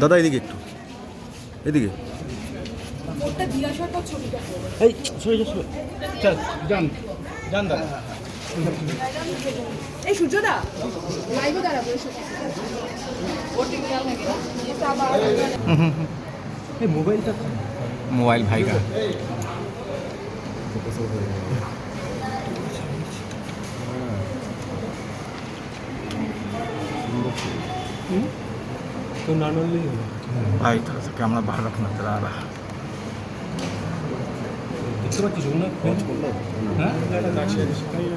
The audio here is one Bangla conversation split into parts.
দাদা এদিকে একটু। এদিকে। এই সরে যা সরে। চল যান যান দাদা। এই সূর্যদা লাইভে দাঁড়াবো এই মোবাইলটা मोबाइल भाई का तो भाई थोड़ा सा कैमरा बाहर रखना चला रहा 이쪽한테 좋나? 어, 좋나? 응? 나 같이 해주실까요?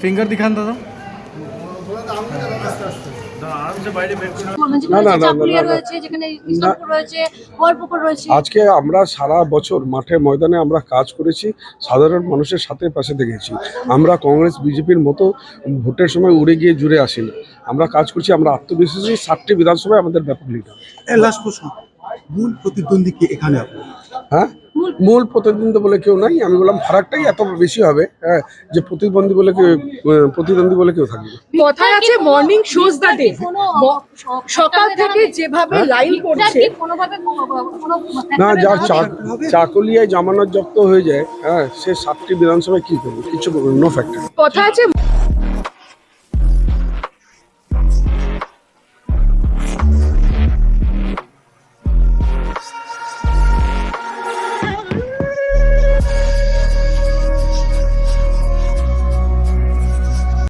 ফিঙ্গার দিখান দাদা। আজকে আমরা সারা বছর মাঠে ময়দানে আমরা কাজ করেছি সাধারণ মানুষের সাথে পাশে দেখেছি। আমরা কংগ্রেস বিজেপির মতো ভোটের সময় উড়ে গিয়ে জুড়ে আসি না আমরা কাজ করছি আমরা আত্মবিশ্বাসী ষাটটি বিধানসভায় আমাদের ব্যাপক লিডার লাস্ট প্রশ্ন। মূল প্রতিদ্বন্দ্বী কে এখানে হ্যাঁ? মূল প্রতিদ্বন্দ্বী। বলে কেউ নাই। আমি বললাম ফারাকটাই এত বেশি হবে হ্যাঁ যে প্রতিদ্বন্দ্বী বলে কেউ প্রতিদ্বন্দ্বী বলে কেউ থাকবে না। কথায় আছে মর্নিং শোজ দ্য ডে সকাল থেকে যেভাবে লাইন করছে। কোনোভাবে না যার চা- চাকুলিয়ায় জামানত জব্দ হয়ে যায় হ্যাঁ সে সাতটি বিধানসভায় কি করবে? কিছু করবে নো ফ্যাক্টর কথা আছে